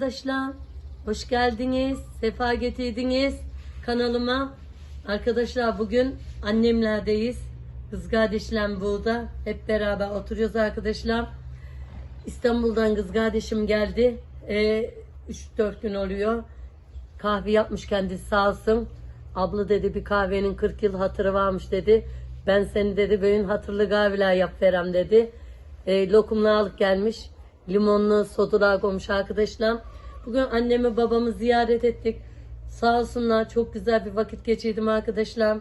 Arkadaşlar hoş geldiniz, sefa getirdiniz kanalıma. Arkadaşlar bugün annemlerdeyiz. Kız kardeşlerim burada. Hep beraber oturuyoruz arkadaşlar. İstanbul'dan kız kardeşim geldi. Ee, 3-4 gün oluyor. Kahve yapmış kendisi sağ olsun. Abla dedi bir kahvenin 40 yıl hatırı varmış dedi. Ben seni dedi böyle hatırlı kahveler yap verem dedi. E, lokumla alıp gelmiş. Limonlu sodalar koymuş arkadaşlar. Bugün annemi babamı ziyaret ettik. Sağ olsunlar çok güzel bir vakit geçirdim arkadaşlar.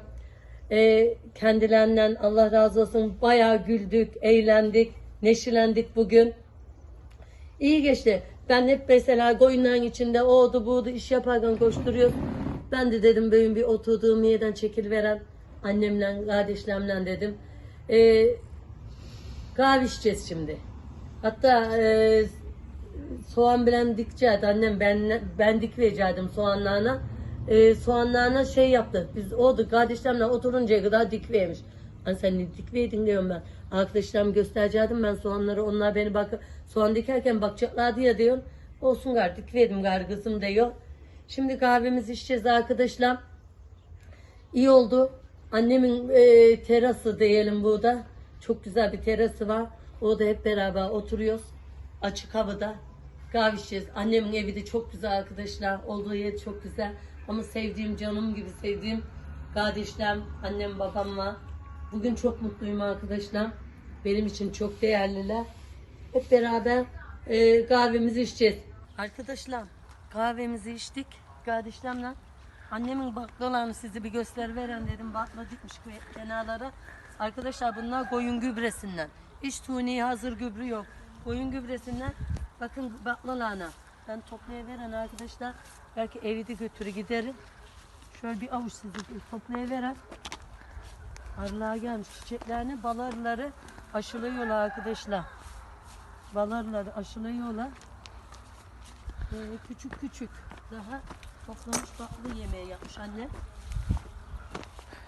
E, kendilerinden Allah razı olsun bayağı güldük, eğlendik, neşelendik bugün. İyi geçti. Ben hep mesela koyunların içinde oğdu buğdu iş yaparken koşturuyor. Ben de dedim böyle bir oturduğum yerden çekil veren annemle, kardeşlerimle dedim. Ee, kahve içeceğiz şimdi. Hatta e, soğan bilen dikeceğiz. Annem ben, ben dik verecektim soğanlarına. E, soğanlarına şey yaptı. Biz oldu kardeşlerimle oturuncaya kadar dik vermiş. Hani sen ne dik verdin diyorum ben. Arkadaşlarım gösterecektim ben soğanları. Onlar beni bak soğan dikerken bakacaklardı ya diyorum. Olsun gar dik verdim gar kızım diyor. Şimdi kahvemizi içeceğiz arkadaşlar. İyi oldu. Annemin e, terası diyelim burada. Çok güzel bir terası var. Orada hep beraber oturuyoruz. Açık havada kahve içeceğiz. Annemin evi de çok güzel arkadaşlar. Olduğu yer çok güzel. Ama sevdiğim canım gibi sevdiğim kardeşlerim, annem babam var. Bugün çok mutluyum arkadaşlar. Benim için çok değerliler. Hep beraber e, kahvemizi içeceğiz. Arkadaşlar kahvemizi içtik kardeşlerimle. Annemin baklalarını size bir göster veren dedim. Bakla dikmiş kenarlara. Arkadaşlar bunlar koyun gübresinden. Hiç tuni hazır gübre yok. Koyun gübresinden bakın baklalarına. Ben toplayıveren arkadaşlar. Belki evi de götürü giderim. Şöyle bir avuç sizi toplayıveren. Arılar gelmiş çiçeklerini, balarları aşılıyorlar arkadaşlar. Balarları aşılıyorlar. Böyle küçük küçük daha toplamış baklı yemeği yapmış anne.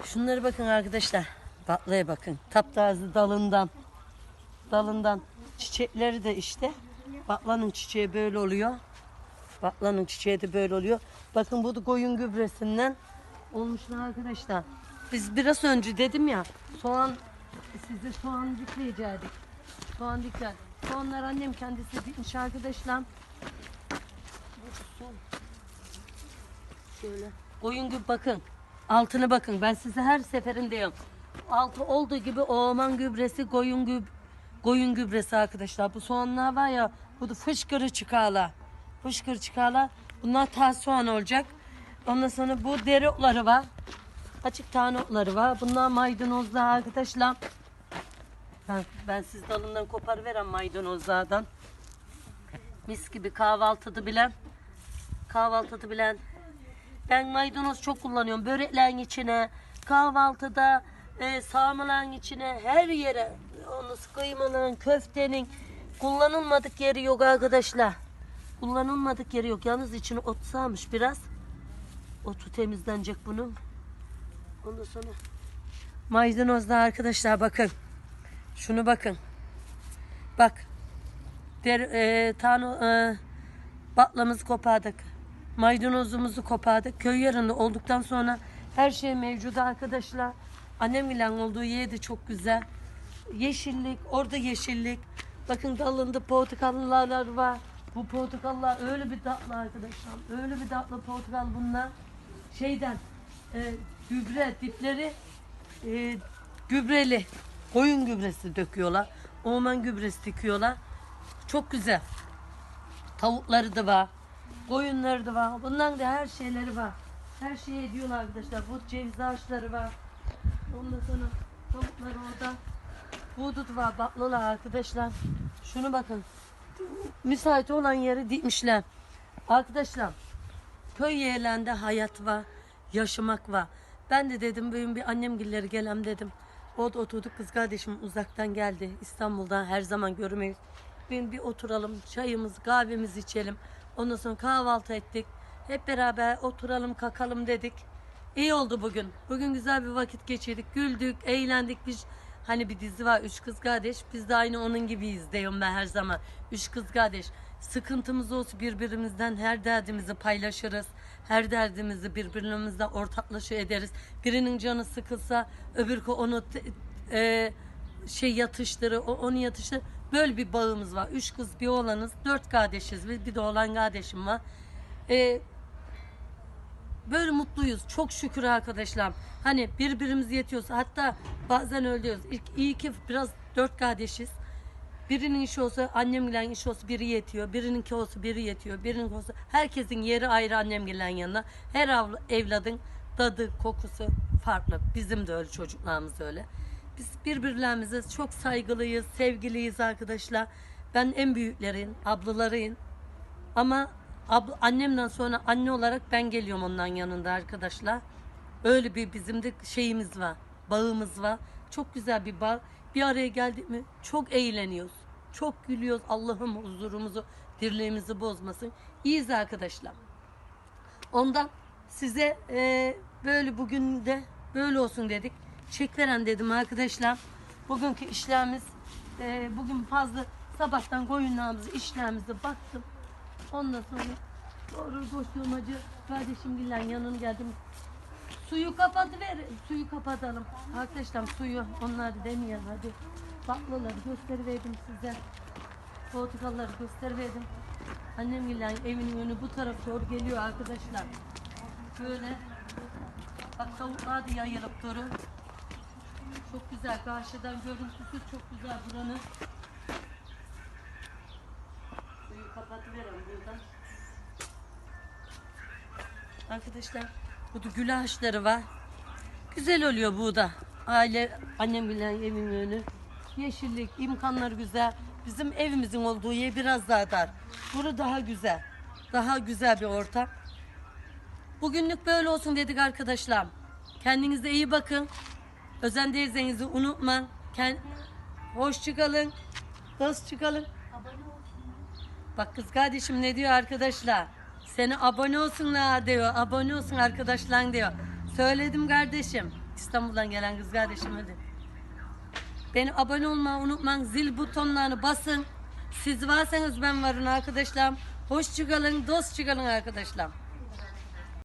Şunları bakın arkadaşlar. Baklaya bakın. Taptaze dalından. Dalından. Çiçekleri de işte. Baklanın çiçeği böyle oluyor. Baklanın çiçeği de böyle oluyor. Bakın bu da koyun gübresinden olmuşlar arkadaşlar. Biz biraz önce dedim ya soğan size soğan dikleyecektik. Soğan dikler. Soğanlar annem kendisi dikmiş arkadaşlar. Şöyle. Koyun gibi bakın. Altını bakın. Ben size her seferinde diyorum. Altı olduğu gibi orman gübresi, koyun koyun gübresi arkadaşlar. Bu soğanlar var ya, bu da fışkırı çıkarlar. Fışkırı çıkarlar. Bunlar taze soğan olacak. Ondan sonra bu dereotları var. Açık tane otları var. Bunlar maydanozlar arkadaşlar. Ben, ben siz dalından koparıveren maydanozlardan. Mis gibi kahvaltıda bilen. Kahvaltıda bilen. Ben maydanoz çok kullanıyorum. Böreklerin içine, kahvaltıda, e, sarmaların içine, her yere. Onu kıymaların, köftenin kullanılmadık yeri yok arkadaşlar. Kullanılmadık yeri yok. Yalnız içine ot sağmış biraz. Otu temizlenecek bunun. Ondan sonra maydanozda arkadaşlar bakın. Şunu bakın. Bak. Der, e, tane e, batlamızı kopardık. Maydanozumuzu kopardık. Köy yarında olduktan sonra her şey mevcut arkadaşlar. Annem ile olduğu yer de çok güzel. Yeşillik, orada yeşillik. Bakın dalında portakallar var. Bu portakallar öyle bir tatlı arkadaşlar. Öyle bir tatlı portakal bunlar. Şeyden e, gübre dipleri e, gübreli. Koyun gübresi döküyorlar. Orman gübresi dikiyorlar. Çok güzel. Tavukları da var. Koyunları da var. Bunların da her şeyleri var. Her şeyi ediyorlar arkadaşlar. Bu ceviz ağaçları var. Ondan sonra tavuklar orada. Buğdut var, baklalar arkadaşlar. Şunu bakın. Müsait olan yeri dikmişler. Arkadaşlar köy yerlerinde hayat var, yaşamak var. Ben de dedim bugün bir annem gilleri gelem dedim. O da oturduk kız kardeşim uzaktan geldi. İstanbul'dan her zaman görmeyiz. Bugün bir oturalım, çayımız, kahvemizi içelim. Ondan sonra kahvaltı ettik. Hep beraber oturalım, kakalım dedik. İyi oldu bugün. Bugün güzel bir vakit geçirdik. Güldük, eğlendik. Biz hani bir dizi var Üç Kız Kardeş. Biz de aynı onun gibiyiz diyorum ben her zaman. Üç Kız Kardeş. Sıkıntımız olsa birbirimizden her derdimizi paylaşırız. Her derdimizi birbirimizle ortaklaşa ederiz. Birinin canı sıkılsa öbürkü onu e, şey yatıştırır, o onu yatıştırır. Böyle bir bağımız var. Üç kız bir oğlanız, dört kardeşiz. Bir de oğlan kardeşim var. E, böyle mutluyuz. Çok şükür arkadaşlar. Hani birbirimiz yetiyorsa hatta bazen öyle diyoruz. İlk, iyi ki biraz dört kardeşiz. Birinin işi olsa annemle işi olsa biri yetiyor. Birininki olsa biri yetiyor. Birinin olsa herkesin yeri ayrı annemgillerin yanına. Her av- evladın tadı, kokusu farklı. Bizim de öyle çocuklarımız öyle. Biz birbirlerimize çok saygılıyız, sevgiliyiz arkadaşlar. Ben en büyüklerin, ablalarıyım. Ama abla, annemden sonra anne olarak ben geliyorum ondan yanında arkadaşlar. Öyle bir bizim de şeyimiz var. Bağımız var. Çok güzel bir bağ. Bir araya geldik mi çok eğleniyoruz. Çok gülüyoruz. Allah'ım huzurumuzu, dirliğimizi bozmasın. İyiyiz arkadaşlar. Ondan size e, böyle bugün de böyle olsun dedik. Çek veren dedim arkadaşlar. Bugünkü işlerimiz e, bugün fazla sabahtan koyunlarımızı işlerimize baktım. Ondan sonra doğru koşturmacı kardeşim Gillen yanına geldim. Suyu kapatıver, suyu kapatalım. Arkadaşlar suyu onlar da demeyelim hadi. Baklaları gösteriverdim size. Portakalları gösteriverdim. Annem Gillen evinin önü bu tarafa doğru geliyor arkadaşlar. Böyle bak tavuklar da yayılıp durun. Çok güzel karşıdan görüntüsü çok güzel buranın. Buradan. Arkadaşlar burada gül ağaçları var. Güzel oluyor bu da. Aile annem bilen evin önü. Yeşillik, imkanlar güzel. Bizim evimizin olduğu yer biraz daha dar. Burada daha güzel. Daha güzel bir ortam. Bugünlük böyle olsun dedik arkadaşlar. Kendinize iyi bakın. Özen teyzenizi unutmayın. Kend... Hoş çıkalın. Dost çıkalın. Bak kız kardeşim ne diyor arkadaşlar? Seni abone olsunlar diyor. Abone olsun arkadaşlar diyor. Söyledim kardeşim. İstanbul'dan gelen kız kardeşim hadi. Beni abone olmayı unutmayın. Zil butonlarını basın. Siz varsanız ben varım arkadaşlar. Hoş çıkalın, dost çıkalın arkadaşlar.